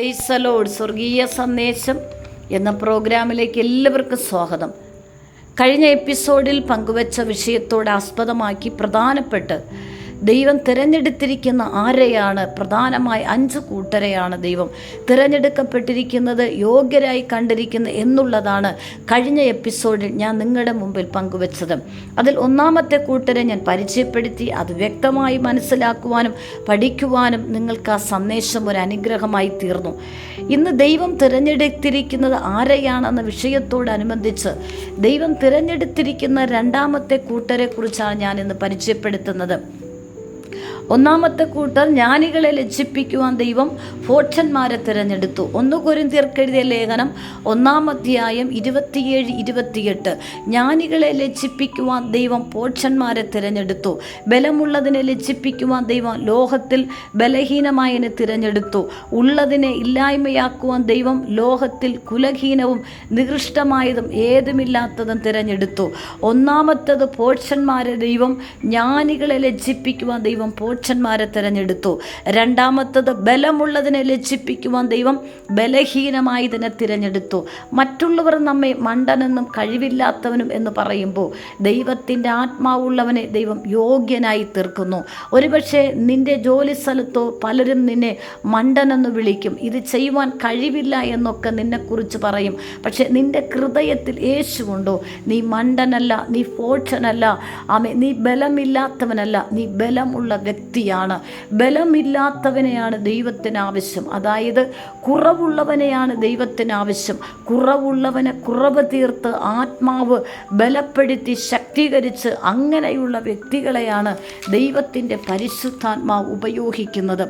ഫേസലോഡ് സ്വർഗീയ സന്ദേശം എന്ന പ്രോഗ്രാമിലേക്ക് എല്ലാവർക്കും സ്വാഗതം. കഴിഞ്ഞ എപ്പിസോഡിൽ പങ്കുവച്ച വിഷയത്തോട് ആസ്പദമാക്കി പ്രധാനപ്പെട്ട് ദൈവം തിരഞ്ഞെടുത്തിരിക്കുന്ന ആരെയാണ്? പ്രധാനമായി അഞ്ച് കൂട്ടരെയാണ് ദൈവം തിരഞ്ഞെടുക്കപ്പെട്ടിരിക്കുന്നത് യോഗ്യരായി കണ്ടിരിക്കുന്ന എന്നുള്ളതാണ് കഴിഞ്ഞ എപ്പിസോഡിൽ ഞാൻ നിങ്ങളുടെ മുമ്പിൽ പങ്കുവച്ചത്. അതിൽ ഒന്നാമത്തെ കൂട്ടരെ ഞാൻ പരിചയപ്പെടുത്തി അത് വ്യക്തമായി മനസ്സിലാക്കുവാനും പഠിക്കുവാനും നിങ്ങൾക്ക് ആ സന്ദേശം ഒരു അനുഗ്രഹമായി തീർന്നു. ഇന്ന് ദൈവം തിരഞ്ഞെടുത്തിരിക്കുന്നത് ആരെയാണെന്ന വിഷയത്തോടനുബന്ധിച്ച് ദൈവം തിരഞ്ഞെടുത്തിരിക്കുന്ന രണ്ടാമത്തെ കൂട്ടരെ കുറിച്ചാണ് ഞാൻ ഇന്ന് പരിചയപ്പെടുത്തുന്നത്. ഒന്നാമത്തെ കൂട്ടർ ജ്ഞാനികളെ ലജ്ജിപ്പിക്കുവാൻ ദൈവം ഫോർച്ചന്മാരെ തിരഞ്ഞെടുത്തു. ഒന്ന് കൊരിന്തിയർക്കെഴുതിയ ലേഖനം ഒന്നാമധ്യായം ഇരുപത്തിയേഴ് ഇരുപത്തിയെട്ട്. ജ്ഞാനികളെ ലജ്ജിപ്പിക്കുവാൻ ദൈവം പോക്ഷന്മാരെ തിരഞ്ഞെടുത്തു. ബലമുള്ളതിനെ ലജ്ജിപ്പിക്കുവാൻ ദൈവം ലോഹത്തിൽ ബലഹീനമായതിനെ തിരഞ്ഞെടുത്തു. ഉള്ളതിനെ ഇല്ലായ്മയാക്കുവാൻ ദൈവം ലോഹത്തിൽ കുലഹീനവും നികൃഷ്ടമായതും ഏതുമില്ലാത്തതും തിരഞ്ഞെടുത്തു. ഒന്നാമത്തത് പോക്ഷന്മാരെ ദൈവം ജ്ഞാനികളെ ലജ്ജിപ്പിക്കുവാൻ ദൈവം പോക്ഷന്മാരെ തിരഞ്ഞെടുത്തു. രണ്ടാമത്തത് ബലമുള്ളതിനെ ലജ്ജിപ്പിക്കുവാൻ ദൈവം ബലഹീനമായി ബലഹീനമായതിനെ തിരഞ്ഞെടുത്തു. മറ്റുള്ളവർ നമ്മെ മണ്ടനെന്നും കഴിവില്ലാത്തവനും എന്ന് പറയുമ്പോൾ ദൈവത്തിന്റെ ആത്മാവുള്ളവനെ ദൈവം യോഗ്യനായി തീർക്കുന്നു. ഒരുപക്ഷെ നിന്റെ ജോലി സ്ഥലത്തോ പലരും നിന്നെ മണ്ടനെന്ന് വിളിക്കും. ഇത് ചെയ്യുവാൻ കഴിവില്ല എന്നൊക്കെ നിന്നെക്കുറിച്ച് പറയും. പക്ഷെ നിന്റെ ഹൃദയത്തിൽ യേശുണ്ടോ നീ മണ്ടനല്ല നീ ഫോക്ഷനല്ല. ആമേ നീ ബലമില്ലാത്തവനല്ല നീ ബലമുള്ള വ്യക്തിയാണ് ബലമില്ലാത്തവനെയാണ് ദൈവത്തിന് ആവശ്യം അതായത് കുറവുള്ളവനെയാണ് ദൈവത്തിന് ആവശ്യം കുറവുള്ളവനെ കുറവ് തീർത്ത് ആത്മാവ് ബലപ്പെടുത്തി ശക്തീകരിച്ച് അങ്ങനെയുള്ള വ്യക്തികളെയാണ് ദൈവത്തിന്റെ പരിശുദ്ധാത്മാവ് ഉപയോഗിക്കുന്നത്.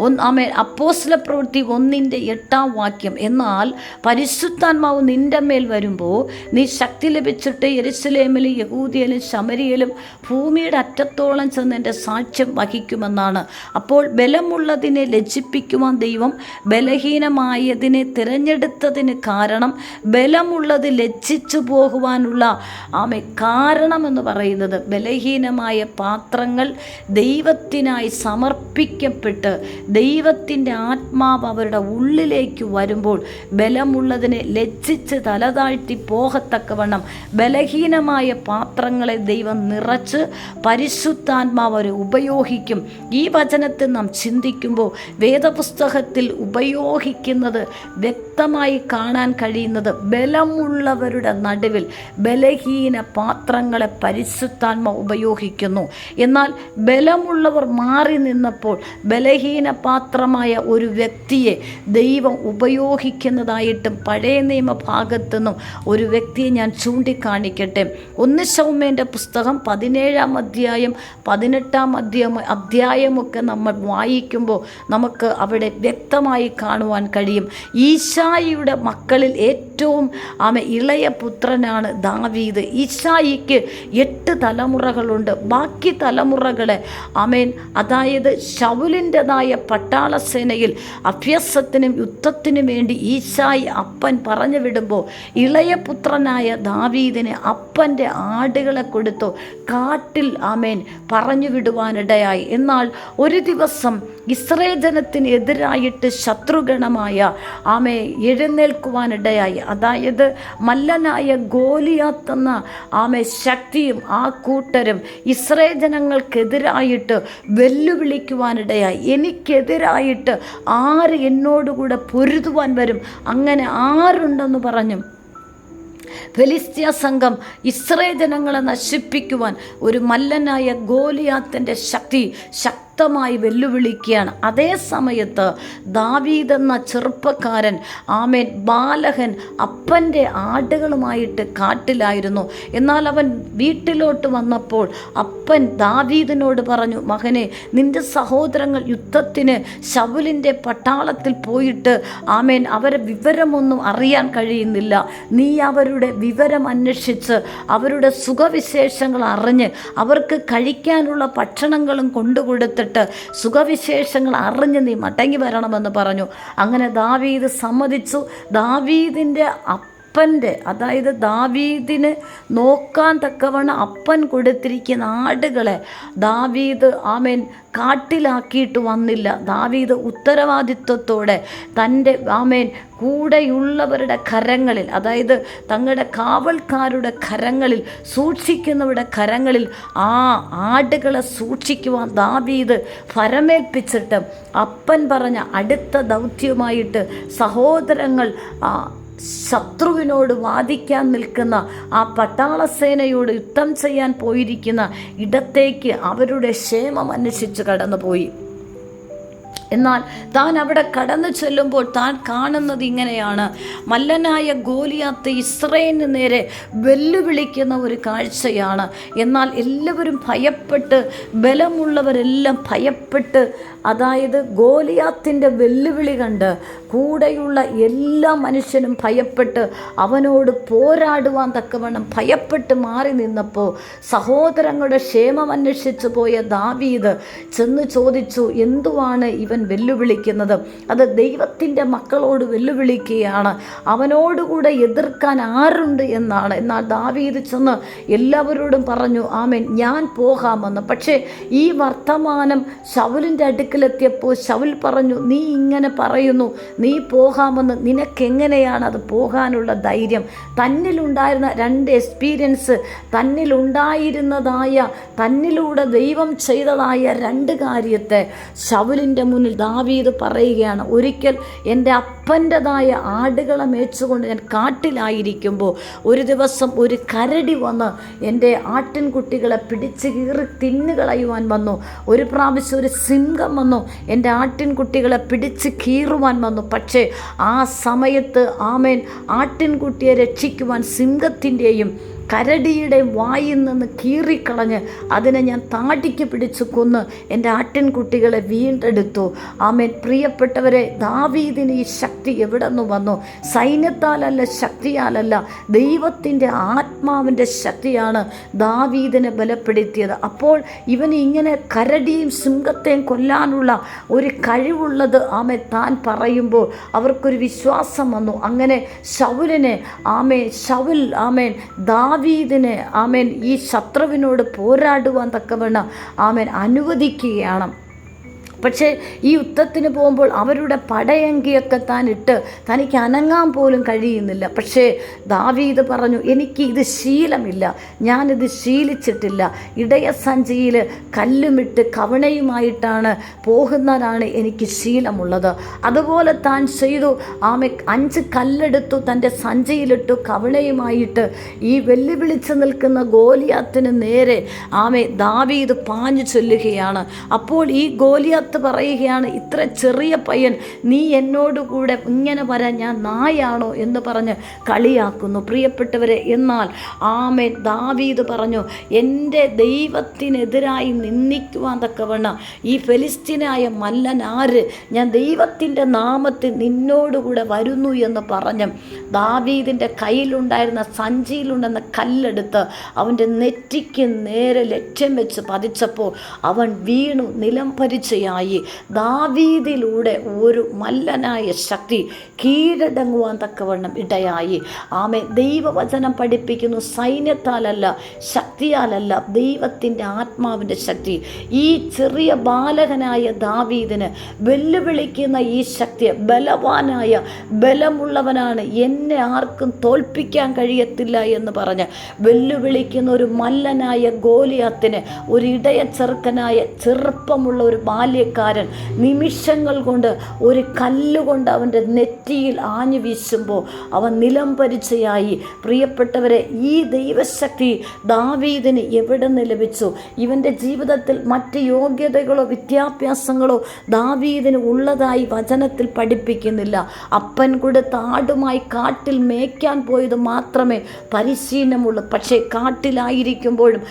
ഒന്ന് ആമേ അപ്പോസ്ല പ്രവൃത്തി ഒന്നിന്റെ എട്ടാം വാക്യം. എന്നാൽ പരിശുദ്ധാത്മാവ് നിന്റെ മേൽ വരുമ്പോൾ നീ ശക്തി ലഭിച്ചിട്ട് എരുസലേമിലും യഹൂദിയിലും ശമരിയിലും ഭൂമിയുടെ അറ്റത്തോളം ചെന്ന് എന്റെ സാക്ഷ്യം വഹിക്കുമെന്നാണ്. അപ്പോൾ ബലമുള്ളതിനെ ലജ്ജിപ്പിക്കുവാൻ ദൈവം ബലഹീനമായതിനെ തിരഞ്ഞെടുത്തതിന് കാരണം ബലമുള്ളത് ലജ്ജിച്ചു പോകുവാനുള്ള ആമെ കാരണമെന്ന് പറയുന്നത് ബലഹീനമായ പാത്രങ്ങൾ ദൈവത്തിനായി സമർപ്പിക്കപ്പെട്ട് ദൈവത്തിന്റെ ആത്മാവ് അവരുടെ ഉള്ളിലേക്ക് വരുമ്പോൾ ബലമുള്ളതിനെ ലജ്ജിച്ച് തലതാഴ്ത്തി പോകത്തക്കവണ്ണം ബലഹീനമായ പാത്രങ്ങളെ ദൈവം നിറച്ച് പരിശുദ്ധാത്മാവ് അവരെ ഉപയോഗിക്കും. ഈ വചനത്തെ നാം ചിന്തിക്കുമ്പോൾ വേദപുസ്തകത്തിൽ ഉപയോഗിക്കുന്നത് വ്യക്തമായി കാണാൻ കഴിയുന്നത് ബലമുള്ളവരുടെ നടുവിൽ ബലഹീന പാത്രങ്ങളെ പരിശുദ്ധാത്മ ഉപയോഗിക്കുന്നു. എന്നാൽ ബലമുള്ളവർ മാറി നിന്നപ്പോൾ ബലഹീന പാത്രമായ ഒരു വ്യക്തിയെ ദൈവം ഉപയോഗിക്കുന്നതായിട്ടും പഴയ നിയമ ഭാഗത്തു നിന്നും ഒരു വ്യക്തിയെ ഞാൻ ചൂണ്ടിക്കാണിക്കട്ടെ. ഒന്ന് ശൗമേന്റെ പുസ്തകം പതിനേഴാം അധ്യായം പതിനെട്ടാം അധ്യായം അധ്യായമൊക്കെ നമ്മൾ വായിക്കുമ്പോൾ നമുക്ക് അവിടെ വ്യക്തമായി കാണുവാൻ കഴിയും. ഈശായിയുടെ മക്കളിൽ ഏറ്റവും ആമ ഇളയ പുത്രനാണ് ദാവീദ്. ഈശായിക്ക് എട്ട് തലമുറകളുണ്ട്. ബാക്കി തലമുറകളെ ആമേൻ അതായത് ശൗലിന്റെതായ പട്ടാള സേനയിൽ അഭ്യസത്തിനും യുദ്ധത്തിനും വേണ്ടി ഈശായി അപ്പൻ പറഞ്ഞു വിടുമ്പോൾ ഇളയ പുത്രനായ ദാവീദിന് അപ്പന്റെ ആടുകളെ കൊടുത്തു കാട്ടിൽ ആമേൻ പറഞ്ഞു വിടുവാനിടയായി. എന്നാൽ ഒരു ദിവസം ഇസ്രയേൽ ജനത്തിന് എതിരായിട്ട് ശത്രുഗണമായ ആമെ എഴുന്നേൽക്കുവാനിടയായി. അതായത് മല്ലനായ ഗോലിയാത്തെന്ന ആമെ ശക്തിയും ആ കൂട്ടരും ഇസ്രയേൽ ജനങ്ങൾക്കെതിരായിട്ട് വെല്ലുവിളിക്കുവാനിടയായി. എനിക്കെതിരായിട്ട് ആര് എന്നോടുകൂടെ പൊരുതുവാൻ വരും? അങ്ങനെ ആരുണ്ടെന്ന് പറഞ്ഞു. ഫലിസ്ത്യ സംഘം ഇസ്രേ ജനങ്ങളെ നശിപ്പിക്കുവാൻ ഒരു മല്ലനായ ഗോലിയാത്തിന്റെ ശക്തി ശക്തമായി വെല്ലുവിളിക്കുകയാണ്. അതേ സമയത്ത് ദാവീദ് എന്ന ചെറുപ്പക്കാരൻ ആമേൻ ബാലകൻ അപ്പന്റെ ആടുകളുമായിട്ട് കാട്ടിലായിരുന്നു. എന്നാൽ അവൻ വീട്ടിലോട്ട് വന്നപ്പോൾ അപ്പൻ ദാവീദിനോട് പറഞ്ഞു മകനെ നിന്റെ സഹോദരങ്ങൾ യുദ്ധത്തിന് ശവുലിന്റെ പട്ടാളത്തിൽ പോയിട്ട് ആമേൻ അവരെ വിവരമൊന്നും അറിയാൻ കഴിയുന്നില്ല. നീ അവരുടെ വിവരം അന്വേഷിച്ച് അവരുടെ സുഖവിശേഷങ്ങൾ അറിഞ്ഞ് അവർക്ക് കഴിക്കാനുള്ള ഭക്ഷണങ്ങളും കൊണ്ടുകൊടുത്തിട്ട് സുഖവിശേഷങ്ങൾ അറിഞ്ഞ് നീ മടങ്ങി വരണമെന്ന് പറഞ്ഞു. അങ്ങനെ ദാവീദ് സമ്മതിച്ചു. ദാവീദിന്റെ അപ്പന്റെ അതായത് ദാവീദിന് നോക്കാൻ തക്കവണ്ണം അപ്പൻ കൊടുത്തിരിക്കുന്ന ആടുകളെ ദാവീദ് ആമേൻ കാട്ടിലാക്കിയിട്ട് വന്നില്ല. ദാവീദ് ഉത്തരവാദിത്വത്തോടെ തന്റെ ആമേൻ കൂടെയുള്ളവരുടെ കരങ്ങളിൽ അതായത് തങ്ങളുടെ കാവൽക്കാരുടെ കരങ്ങളിൽ സൂക്ഷിക്കുന്നവരുടെ കരങ്ങളിൽ ആ ആടുകളെ സൂക്ഷിക്കുവാൻ ദാവീദ് ഫരമേൽപ്പിച്ചിട്ട് അപ്പൻ പറഞ്ഞ അടുത്ത ദൗത്യമായിട്ട് സഹോദരങ്ങൾ ശത്രുവിനോട് വാദിക്കാൻ നിൽക്കുന്ന ആ പട്ടാളസേനയോട് യുദ്ധം ചെയ്യാൻ പോയിരിക്കുന്ന ഇടത്തേക്ക് അവരുടെ ക്ഷേമം അന്വേഷിച്ച് കടന്നുപോയി. എന്നാൽ താൻ അവിടെ കടന്നു ചെല്ലുമ്പോൾ താൻ കാണുന്നത് ഇങ്ങനെയാണ്. മല്ലനായ ഗോലിയാത്ത് ഇസ്രയേലിന് നേരെ വെല്ലുവിളിക്കുന്ന ഒരു കാഴ്ചയാണ്. എന്നാൽ എല്ലാവരും ഭയപ്പെട്ട് ബലമുള്ളവരെല്ലാം ഭയപ്പെട്ട് അതായത് ഗോലിയാത്തിന്റെ വെല്ലുവിളി കണ്ട് കൂടെയുള്ള എല്ലാ മനുഷ്യനും ഭയപ്പെട്ട് അവനോട് പോരാടുവാൻ തക്കവണ്ണം ഭയപ്പെട്ട് മാറി നിന്നപ്പോൾ സഹോദരങ്ങളുടെ ക്ഷേമം അന്വേഷിച്ചു പോയ ദാവീദ് ചെന്ന് ചോദിച്ചു എന്തുവാണ് ഇവൻ വെല്ലുവിളിക്കുന്നത്. അത് ദൈവത്തിന്റെ മക്കളോട് വെല്ലുവിളിക്കുകയാണ്. അവനോടുകൂടെ എതിർക്കാൻ ആരുണ്ട് എന്നാണ്. എന്നാൽ ദാവീത് ചെന്ന് എല്ലാവരോടും പറഞ്ഞു ആമേൻ ഞാൻ പോകാമെന്ന്. പക്ഷേ ഈ വർത്തമാനം ശൗലിന്റെ അടുക്കലെത്തിയപ്പോൾ ശൗൽ പറഞ്ഞു നീ ഇങ്ങനെ പറയുന്നു നീ പോകാമെന്ന്. നിനക്കെങ്ങനെയാണ് അത് പോകാനുള്ള ധൈര്യം? തന്നിലുണ്ടായിരുന്ന രണ്ട് എക്സ്പീരിയൻസ് തന്നിലുണ്ടായിരുന്നതായ തന്നിലൂടെ ദൈവം ചെയ്തതായ രണ്ട് കാര്യത്തെ ശൗലിന്റെ മുന്നിൽ ദാവീദ് പറയുകയാണ് ഒരിക്കൽ എന്റെ അപ്പന്റെതായ ആടുകളെ മേച്ചുകൊണ്ട് ഞാൻ കാട്ടിലായിരിക്കുമ്പോൾ ഒരു ദിവസം ഒരു കരടി വന്ന് എന്റെ ആട്ടിൻകുട്ടികളെ പിടിച്ച് കീറി തിന്നുകളയുവാൻ വന്നു. ഒരു പ്രാവശ്യം ഒരു സിംഹം വന്നു എന്റെ ആട്ടിൻകുട്ടികളെ പിടിച്ച് കീറുവാൻ വന്നു. പക്ഷേ ആ സമയത്ത് ആമേൻ ആട്ടിൻകുട്ടിയെ രക്ഷിക്കുവാൻ സിംഹത്തിന്റെയും കരടിയുടെ വായിൽ നിന്ന് കീറിക്കളഞ്ഞ് അതിനെ ഞാൻ താടിക്ക് പിടിച്ച് കൊന്ന് എന്റെ ആട്ടിൻകുട്ടികളെ വീണ്ടെടുത്തു. ആമേൻ. പ്രിയപ്പെട്ടവരെ ദാവീദിന് ഈ ശക്തി എവിടെ നിന്ന് വന്നു? സൈന്യത്താലല്ല ശക്തിയാലല്ല. ദൈവത്തിന്റെ ആത്മാവിന്റെ ശക്തിയാണ് ദാവീദിനെ ബലപ്പെടുത്തിയത്. അപ്പോൾ ഇവൻ ഇങ്ങനെ കരടിയും സിംഹത്തെയും കൊല്ലാനുള്ള ഒരു കഴിവുള്ളത് ആമേ താൻ പറയുമ്പോൾ അവർക്കൊരു വിശ്വാസം വന്നു. അങ്ങനെ ശൗലിനെ ആമേ ശൗൽ ആമേൻ ദാവീദിനെ ആമേൻ ഈ ശത്രുവിനോട് പോരാടുവാൻ തക്കവണ്ണം ആമേൻ അനുവദിക്കുകയാണ്. പക്ഷേ ഈ യുദ്ധത്തിന് പോകുമ്പോൾ അവരുടെ പടയങ്കിയൊക്കെ താൻ ഇട്ട് തനിക്ക് അനങ്ങാൻ പോലും കഴിയുന്നില്ല. പക്ഷേ ദാവീദ് പറഞ്ഞു എനിക്ക് ഇത് ശീലമില്ല. ഞാനിത് ശീലിച്ചിട്ടില്ല. ഇടയസഞ്ചിയിൽ കല്ലുമിട്ട് കവണയുമായിട്ടാണ് പോകുന്നതാണ് എനിക്ക് ശീലമുള്ളത്. അതുപോലെ താൻ ചെയ്തു. ആമെ അഞ്ച് കല്ലെടുത്തു തന്റെ സഞ്ചിയിലിട്ടു കവണയുമായിട്ട്. ഈ വെല്ലുവിളിച്ച് നിൽക്കുന്ന ഗോലിയാത്തിന് നേരെ ആമെ ദാവീദ് പാഞ്ഞു ചൊല്ലുകയാണ്. അപ്പോൾ ഈ ഗോലിയാത്ത് പറയുകയാണ് ഇത്ര ചെറിയ പയ്യൻ നീ എന്നോട് കൂടെ ഇങ്ങനെ വരാൻ ഞാൻ നായാണോ? എന്ന് പറഞ്ഞ് കളിയാക്കുന്നു. പ്രിയപ്പെട്ടവരെ എന്നാൽ ആമേ ദാവീദ് പറഞ്ഞു എന്റെ ദൈവത്തിനെതിരായി നിന്ദിക്കുവാൻ തക്കവണ്ണം ഈ ഫെലിസ്തീനായ മല്ലൻ ആര്? ഞാൻ ദൈവത്തിന്റെ നാമത്തിൽ നിന്നോടുകൂടെ വരുന്നു എന്ന് പറഞ്ഞ് ദാവീദിന്റെ കയ്യിലുണ്ടായിരുന്ന സഞ്ചിയിലുണ്ടെന്ന കല്ലെടുത്ത് അവന്റെ നെറ്റിക്ക് നേരെ ലക്ഷ്യം വെച്ച് പതിച്ചപ്പോൾ അവൻ വീണു നിലം പരിചയായി ദാവീദിലൂടെ ഒരു മല്ലനായ ശക്തി കീഴടങ്ങുവാൻ തക്കവണ്ണം ഇടയായി. ആമെ ദൈവവചനം പഠിപ്പിക്കുന്നു. സൈന്യത്താലല്ല ശക്തിയാലല്ല ദൈവത്തിന്റെ ആത്മാവിന്റെ ശക്തി. ഈ ചെറിയ ബാലകനായ ദാവീദിന് വെല്ലുവിളിക്കുന്ന ഈ ശക്തി ബലവാനായ ബലമുള്ളവനാണ്. എന്നെ ആർക്കും തോൽപ്പിക്കാൻ കഴിയത്തില്ല എന്ന് പറഞ്ഞ് വെല്ലുവിളിക്കുന്ന ഒരു മല്ലനായ ഗോലിയാത്തിന് ഒരു ഇടയ ചെറുക്കനായ ചെറുപ്പമുള്ള ഒരു ബാല്യക്കാരൻ നിമിഷങ്ങൾ കൊണ്ട് ഒരു കല്ലുകൊണ്ട് അവന്റെ നെറ്റിയിൽ ആഞ്ഞു വീശുമ്പോൾ അവൻ നിലം പരിചയായി. പ്രിയപ്പെട്ടവരെ ഈ ദൈവശക്തി ദാവീദിന് എവിടെ നിന്ന് ലഭിച്ചു? ഇവന്റെ ജീവിതത്തിൽ മറ്റ് യോഗ്യതകളോ വിദ്യാഭ്യാസങ്ങളോ ദാവീദിന് ഉള്ളതായി വചനത്തിൽ പഠിപ്പിക്കുന്നില്ല. അപ്പൻ കൊടുത്ത ആടുമായി കാട്ടിൽ മേയ്ക്കാൻ പോയത് മാത്രമേ പരിശീലനമുള്ളൂ. പക്ഷേ കാട്ടിലായിരിക്കുമ്പോഴും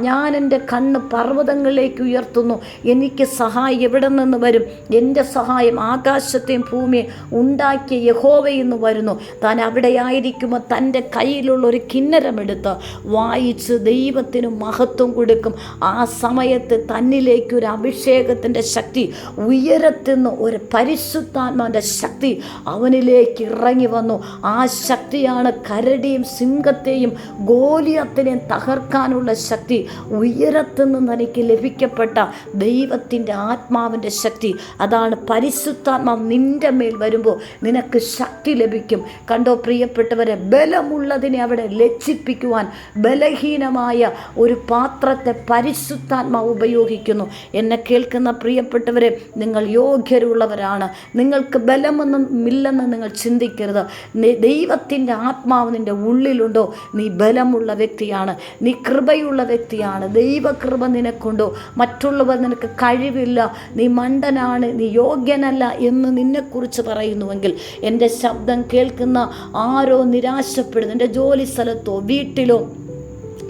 ഞാൻ എന്റെ കണ്ണ് പർവതങ്ങളിലേക്ക് ഉയർത്തുന്നു. എനിക്ക് സഹായി എവിടെ നിന്ന് വരും? എന്റെ സഹായം ആകാശത്തെയും ഭൂമിയെ ഉണ്ടാക്കിയ യഹോവയിൽ നിന്ന് വരുന്നു. താൻ അവിടെ ആയിരിക്കുമ്പോൾ തന്റെ കയ്യിലുള്ള ഒരു കിന്നരമെടുത്ത് വായിച്ച് ദൈവത്തിന് മഹത്വം കൊടുക്കും. ആ സമയത്ത് തന്നിലേക്കൊരു അഭിഷേകത്തിന്റെ ശക്തി ഉയരത്തുനിന്ന് ഒരു പരിശുദ്ധാത്മാന്റെ ശക്തി അവനിലേക്ക് ഇറങ്ങി വന്നു. ആ ശക്തിയാണ് കരടിയും സിംഹത്തെയും ഗോലിയത്തിനെയും തകർക്കാനുള്ള ശക്തി. ഉയരത്തുനിന്ന് തനിക്ക് ലഭിക്കപ്പെട്ട ദൈവത്തിന്റെ ആത്മാവിന്റെ ശക്തി. അതാണ് പരിശുദ്ധാത്മാവ് നിന്റെ മേൽ വരുമ്പോൾ നിനക്ക് ശക്തി ലഭിക്കും. കണ്ടോ പ്രിയപ്പെട്ടവരെ ബലമുള്ളതിനെ അവിടെ ലജ്ജിപ്പിക്കുവാൻ ബലഹീനമായ ഒരു പാത്രത്തെ പരിശുദ്ധാത്മാവ് ഉപയോഗിക്കുന്നു. എന്നെ കേൾക്കുന്ന പ്രിയപ്പെട്ടവരെ നിങ്ങൾ യോഗ്യരുള്ളവരാണ്. നിങ്ങൾക്ക് ബലമൊന്നും ഇല്ലെന്ന് നിങ്ങൾ ചിന്തിക്കരുത്. ദൈവത്തിന്റെ ആത്മാവ് നിന്റെ ഉള്ളിലുണ്ടോ? നീ ബലമുള്ള വ്യക്തിയാണ്. നീ കൃപയുള്ള വ്യക്തിയാണ്. ദൈവകൃപ നിനക്കുണ്ടോ? മറ്റുള്ളവർ നിനക്ക് കഴിവില്ല. നീ മണ്ടനാണ് നീ യോഗ്യനല്ല എന്ന് നിന്നെക്കുറിച്ച് പറയുന്നുവെങ്കിൽ എന്റെ ശബ്ദം കേൾക്കുന്ന ആരോ നിരാശപ്പെടുന്നു. എന്റെ ജോലി സ്ഥലത്തോ വീട്ടിലോ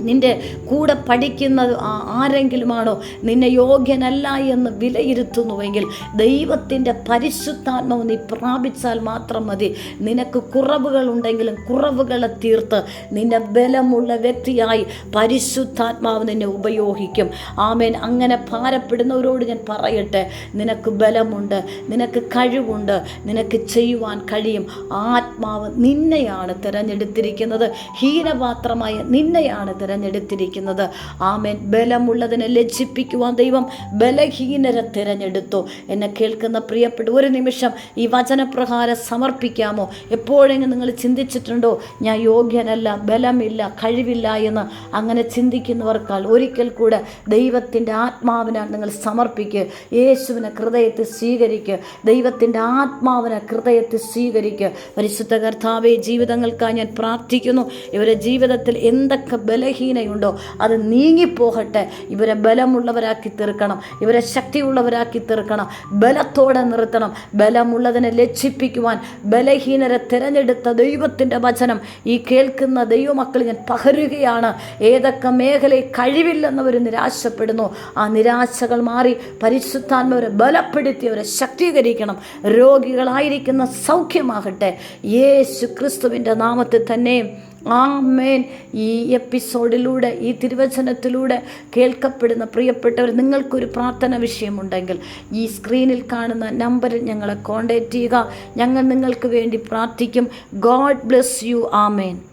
നിന്റെ കൂടെ പഠിക്കുന്ന ആരെങ്കിലുമാണോ? നിന്നെ യോഗ്യനല്ല എന്ന് വിലയിരുത്തുന്നുവെങ്കിൽ ദൈവത്തിന്റെ പരിശുദ്ധാത്മാവ് നീ പ്രാപിച്ചാൽ മാത്രം മതി. നിനക്ക് കുറവുകൾ ഉണ്ടെങ്കിലും കുറവുകളെ തീർത്ത് നിന്നെ ബലമുള്ള വ്യക്തിയായി പരിശുദ്ധാത്മാവ് നിന്നെ ഉപയോഗിക്കും. ആമേൻ. അങ്ങനെ ഭാരപ്പെടുന്നവരോട് ഞാൻ പറയട്ടെ. നിനക്ക് ബലമുണ്ട് നിനക്ക് കഴിവുണ്ട് നിനക്ക് ചെയ്യുവാൻ കഴിയും. ആത്മാവ് നിന്നെയാണ് തിരഞ്ഞെടുത്തിരിക്കുന്നത്. ഹീനപാത്രമായ നിന്നെയാണ് തിരഞ്ഞെടുത്തിരിക്കുന്നത്. ആമേൻ. ബലമുള്ളതിനെ ലജ്ജിപ്പിക്കുവാൻ ദൈവം ബലഹീനരെ തിരഞ്ഞെടുത്തു. എന്നെ കേൾക്കുന്ന പ്രിയപ്പെട്ട ഒരു നിമിഷം ഈ വചനപ്രകാരം സമർപ്പിക്കാമോ? എപ്പോഴെങ്കിലും നിങ്ങൾ ചിന്തിച്ചിട്ടുണ്ടോ? ഞാൻ യോഗ്യനല്ല ബലമില്ല കഴിവില്ല എന്ന് അങ്ങനെ ചിന്തിക്കുന്നവർക്കാൾ ഒരിക്കൽ കൂടെ ദൈവത്തിന്റെ ആത്മാവിനാൽ നിങ്ങൾ സമർപ്പിക്കുക യേശുവിനെ ഹൃദയത്തിൽ സ്വീകരിക്കുക ദൈവത്തിന്റെ ആത്മാവിനെ ഹൃദയത്തിൽ സ്വീകരിക്കുക പരിശുദ്ധ കർത്താവെ ജീവിതങ്ങൾക്കായി ഞാൻ പ്രാർത്ഥിക്കുന്നു. ഇവരുടെ ജീവിതത്തിൽ എന്തൊക്കെ ബലഹീനയുണ്ടോ? അത് നീങ്ങിപ്പോകട്ടെ. ഇവരെ ബലമുള്ളവരാക്കി തീർക്കണം. ഇവരെ ശക്തിയുള്ളവരാക്കി തീർക്കണം. ബലത്തോടെ നിർത്തണം. ബലമുള്ളതിനെ ലക്ഷിപ്പിക്കുവാൻ ബലഹീനരെ തിരഞ്ഞെടുത്ത ദൈവത്തിന്റെ വചനം ഈ കേൾക്കുന്ന ദൈവമക്കൾ ഞാൻ പകരുകയാണ്. ഏതൊക്കെ മേഖലയിൽ കഴിവില്ലെന്നവർ നിരാശപ്പെടുന്നു. ആ നിരാശകൾ മാറി പരിശുദ്ധാത്മവരെ ബലപ്പെടുത്തി അവരെ ശക്തീകരിക്കണം. രോഗികളായിരിക്കുന്ന സൗഖ്യമാകട്ടെ. യേശു ക്രിസ്തുവിന്റെ നാമത്തിൽ തന്നെ ആമേൻ. ഈ എപ്പിസോഡിലൂടെ ഈ തിരുവചനത്തിലൂടെ കേൾക്കപ്പെടുന്ന പ്രിയപ്പെട്ടവർ നിങ്ങൾക്കൊരു പ്രാർത്ഥന വിഷയമുണ്ടെങ്കിൽ ഈ സ്ക്രീനിൽ കാണുന്ന നമ്പറിൽ ഞങ്ങളെ കോൺടാക്റ്റ് ചെയ്യുക. ഞങ്ങൾ നിങ്ങൾക്ക് വേണ്ടി പ്രാർത്ഥിക്കും. God bless you. ആമേൻ.